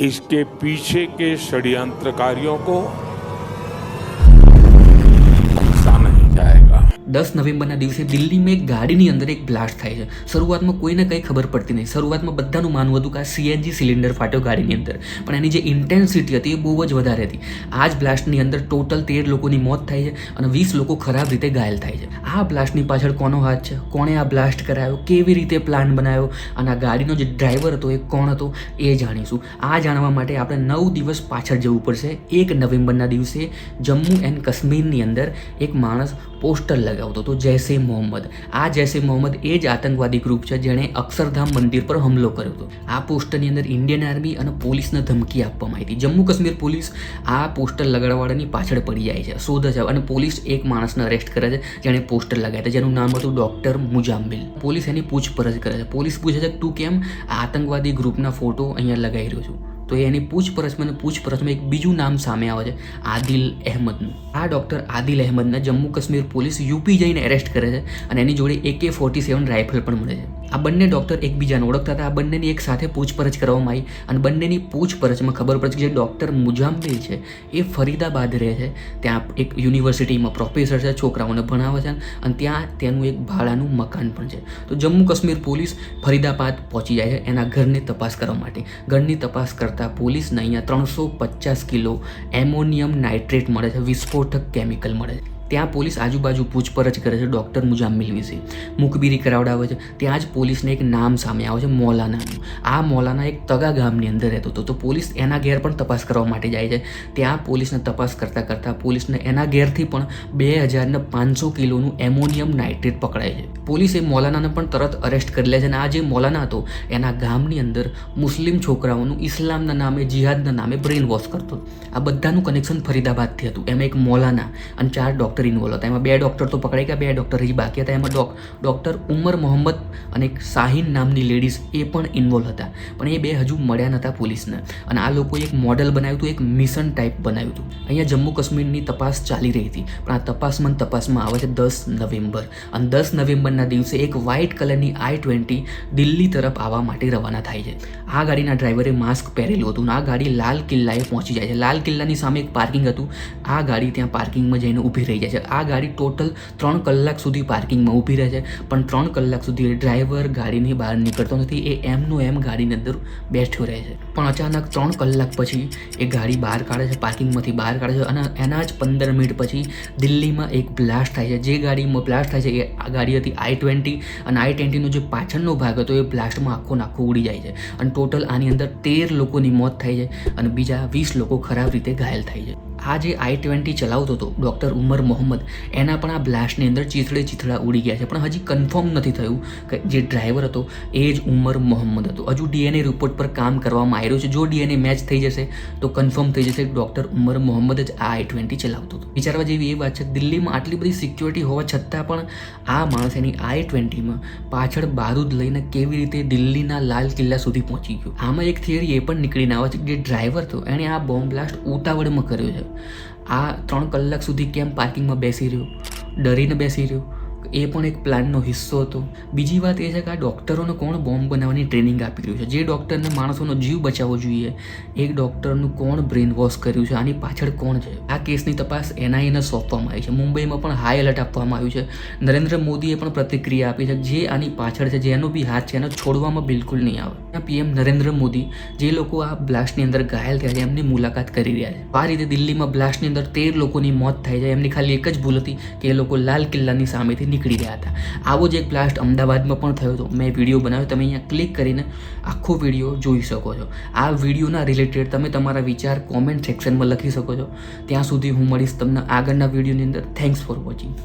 इसके पीछे के षड्यंत्रकारियों को દસ નવેમ્બરના દિવસે દિલ્હીમાં એક ગાડીની અંદર એક બ્લાસ્ટ થાય છે. શરૂઆતમાં કોઈને કંઈ ખબર પડતી નહીં. શરૂઆતમાં બધાનું માનવું હતું કે આ સીએનજી સિલિન્ડર ફાટ્યો ગાડીની અંદર. પણ એની જે ઇન્ટેન્સિટી હતી એ બહુ જ વધારે હતી. આ જ બ્લાસ્ટની અંદર ટોટલ તેર લોકોની મોત થાય છે અને વીસ લોકો ખરાબ રીતે ઘાયલ થાય છે. આ બ્લાસ્ટની પાછળ કોનો હાથ છે? કોણે આ બ્લાસ્ટ કરાયો કેવી રીતે પ્લાન બનાવ્યો? અને આ ગાડીનો જે ડ્રાઈવર હતો એ કોણ હતો? એ જાણીશું. આ જાણવા માટે આપણે નવ દિવસ પાછળ જવું પડશે. એક નવેમ્બરના દિવસે જમ્મુ એન્ડ કાશ્મીરની અંદર એક માણસ પોસ્ટર લગાવતો હતો જૈસે મોહમ્મદ. આ જૈસે મોહમ્મદ એ જ આતંકવાદી ગ્રુપ છે જેણે અક્ષરધામ મંદિર પર હુમલો કર્યો હતો. આ પોસ્ટરની અંદર ઇન્ડિયન આર્મી અને પોલીસને ધમકી આપવામાં આવી હતી. જમ્મુ કાશ્મીર પોલીસ આ પોસ્ટર લગાડવાળાની પાછળ પડી જાય છે. શોધ છે અને પોલીસ એક માણસને અરેસ્ટ કરે છે જેણે પોસ્ટર લગાવ્યા હતા, જેનું નામ હતું ડોક્ટર મુજામ્બિલ પોલીસ એની પૂછપરછ કરે છે. પોલીસ પૂછે છે તું કેમ આતંકવાદી ગ્રુપના ફોટો અહીંયા લગાવી રહ્યો છું? તો એની પૂછપરછમાં મને પૂછપરછમાં એક બીજું નામ સામે આવે છે, આદિલ અહેમદનું. આ ડૉક્ટર આદિલ અહેમદને જમ્મુ કાશ્મીર પોલીસ યુપી જઈને એરેસ્ટ કરે છે અને એની જોડે એકે ફોર્ટી સેવન રાઇફલ પણ મળે છે. આ બંને ડૉક્ટર એકબીજાને ઓળખતા હતા. આ બંનેની એક સાથે પૂછપરછ કરવામાં આવી અને બંનેની પૂછપરછમાં ખબર પડે કે જે ડૉક્ટર મુજામ્બિલ છે એ ફરીદાબાદ રહે છે. ત્યાં એક યુનિવર્સિટીમાં પ્રોફેસર છે, છોકરાઓને ભણાવે છે અને ત્યાં તેનું એક ભાડાનું મકાન પણ છે. તો જમ્મુ કાશ્મીર પોલીસ ફરીદાબાદ પહોંચી જાય છે એના ઘરની તપાસ કરવા માટે. ઘરની તપાસ કરતાં પોલીસને અહીંયા ત્રણસો પચાસ કિલો એમોનિયમ નાઇટ્રેટ મળે છે, વિસ્ફોટક કેમિકલ મળે છે. ત્યાં પોલીસ આજુબાજુ પૂછપરછ કરે છે, ડૉક્ટર મુજામ્મિલ વિશે મુખબીરી કરાવડાવે છે. ત્યાં જ પોલીસને એક નામ સામે આવે છે, મોલાનાનું. આ મોલાના એક તગા ગામની અંદર રહેતો હતો. તો પોલીસ એના ઘેર પણ તપાસ કરવા માટે જાય છે. ત્યાં પોલીસને તપાસ કરતાં કરતાં પોલીસને એના ઘેરથી પણ બે હજારને પાંચસો કિલોનું એમોનિયમ નાઇટ્રેટ પકડાય છે. પોલીસે મોલાનાને પણ તરત અરેસ્ટ કરી લે છે અને આ જે મોલાના હતો, એના ગામની અંદર મુસ્લિમ છોકરાઓનું ઇસ્લામના નામે, જિહાદના નામે બ્રેન વોશ કરતો આ બધાનું કનેક્શન ફરીદાબાદથી હતું. એમાં એક મોલાના અને ચાર ડૉક્ટર ઇન્વોલ્વ હતા એમાં બે ડૉક્ટર તો પકડાઈ ગયા, બે ડૉક્ટર હજી બાકી હતા. એમાં ડોક ડૉક્ટર ઉમર મોહમ્મદ અને એક શાહીન નામની લેડીઝ એ પણ ઇન્વોલ્વ હતા. પણ એ બે હજુ મળ્યા નહોતા પોલીસને. અને આ લોકોએ એક મોડલ બનાવ્યું હતું, એક મિશન ટાઈપ બનાવ્યું હતું. અહીંયા જમ્મુ કાશ્મીરની તપાસ ચાલી રહી હતી. પણ આ તપાસમાં તપાસમાં આવે છે દસ નવેમ્બર. અને દસ નવેમ્બરના દિવસે એક વ્હાઇટ કલરની આઈ ટ્વેન્ટી દિલ્હી તરફ આવવા માટે રવાના થાય છે. આ ગાડીના ડ્રાઈવરે માસ્ક પહેરેલું હતું. અને આ ગાડી લાલ કિલ્લાએ પહોંચી જાય છે. લાલ કિલ્લાની સામે એક પાર્કિંગ હતું. આ ગાડી ત્યાં પાર્કિંગમાં જઈને ઊભી રહી જાય આ ગાડી ટોટલ ત્રણ કલાક સુધી પાર્કિંગમાં ઊભી રહે છે. પણ ત્રણ કલાક સુધી ડ્રાઈવર ગાડીની બહાર નીકળતો નથી. એ એમનું એમ ગાડીની અંદર બેઠ્યો રહે છે. પણ અચાનક ત્રણ કલાક પછી એ ગાડી બહાર કાઢે છે, પાર્કિંગમાંથી બહાર કાઢે છે અને એના જ પંદર મિનિટ પછી દિલ્હીમાં એક બ્લાસ્ટ થાય છે. જે ગાડીમાં બ્લાસ્ટ થાય છે એ આ ગાડી હતી આઈ ટ્વેન્ટી અને આઈ ટ્વેન્ટીનો જે પાછળનો ભાગ હતો એ બ્લાસ્ટમાં આખો નાખો ઉડી જાય છે. અને ટોટલ આની અંદર તેર લોકોની મોત થાય છે અને બીજા વીસ લોકો ખરાબ રીતે ઘાયલ થાય છે. આ જે આઈ ટ્વેન્ટી ચલાવતો હતો, ડૉક્ટર ઉમર મોહમ્મદ, એના પણ આ બ્લાસ્ટની અંદર ચીથડે ચીથડા ઉડી ગયા છે. પણ હજી કન્ફર્મ નથી થયું કે જે ડ્રાઈવર હતો, એ જ ઉમર મોહમ્મદ હતો. હજુ ડીએનએ રિપોર્ટ પર કામ કરવામાં આવી રહ્યું છે. જો ડીએનએ મેચ થઈ જશે, તો કન્ફર્મ થઈ જશે ડૉક્ટર ઉમર મોહમ્મદ જ આ આઈ ટ્વેન્ટી ચલાવતો હતો. વિચારવા જેવી એ વાત છે, દિલ્હીમાં આટલી બધી સિક્યોરિટી હોવા છતાં પણ આ માણસ એની આઈ ટ્વેન્ટીમાં પાછળ બારૂદ લઈને કેવી રીતે દિલ્હીના લાલ કિલ્લા સુધી પહોંચી ગયો. આમાં એક થિયરી એ પણ નીકળીને આવે છે કે જે ડ્રાઈવર હતો, એણે આ બોમ્બ બ્લાસ્ટ ઉતાવળમાં કર્યો છે. આ ત્રણ કલાક સુધી કેમ પાર્કિંગમાં બેસી રહ્યો? ડરીને બેસી રહ્યો? એ પણ એક પ્લાનનો હિસ્સો હતો. બીજી વાત એ છે કે આ ડૉક્ટરોને કોણ બોમ્બ બનાવવાની ટ્રેનિંગ આપી રહ્યું છે? જે ડૉક્ટરને માણસોનો જીવ બચાવવો જોઈએ, એક ડૉક્ટરનું કોણ બ્રેન વોશ કર્યું છે? આની પાછળ કોણ છે? આ કેસની તપાસ એનઆઈને સોંપવામાં આવી છે. મુંબઈમાં પણ હાઈ એલર્ટ આપવામાં આવ્યું છે. નરેન્દ્ર મોદીએ પણ પ્રતિક્રિયા આપી છે જે આની પાછળ છે, જેનો બી હાથ છે, એને છોડવામાં બિલકુલ નહીં આવે. પીએમ નરેન્દ્ર મોદી, જે લોકો આ બ્લાસ્ટની અંદર ઘાયલ થયા છે, એમની મુલાકાત કરી રહ્યા છે. આ રીતે દિલ્હીમાં બ્લાસ્ટની અંદર તેર લોકોની મોત થાય છે. એમની ખાલી એક જ ભૂલ હતી કે એ લોકો લાલ કિલ્લાની સામેથી નીકળી રહ્યા હતા. આવો જ એક બ્લાસ્ટ અમદાવાદમાં પણ થયો હતો. મેં વીડિયો બનાવ્યો. તમે અહીંયા ક્લિક કરીને આખો વીડિયો જોઈ શકો છો. આ વિડીયોના રિલેટેડ તમે તમારા વિચાર કોમેન્ટ સેક્શનમાં લખી શકો છો. ત્યાં સુધી હું મળીશ તમને આગળના વિડીયોની અંદર. Thanks for watching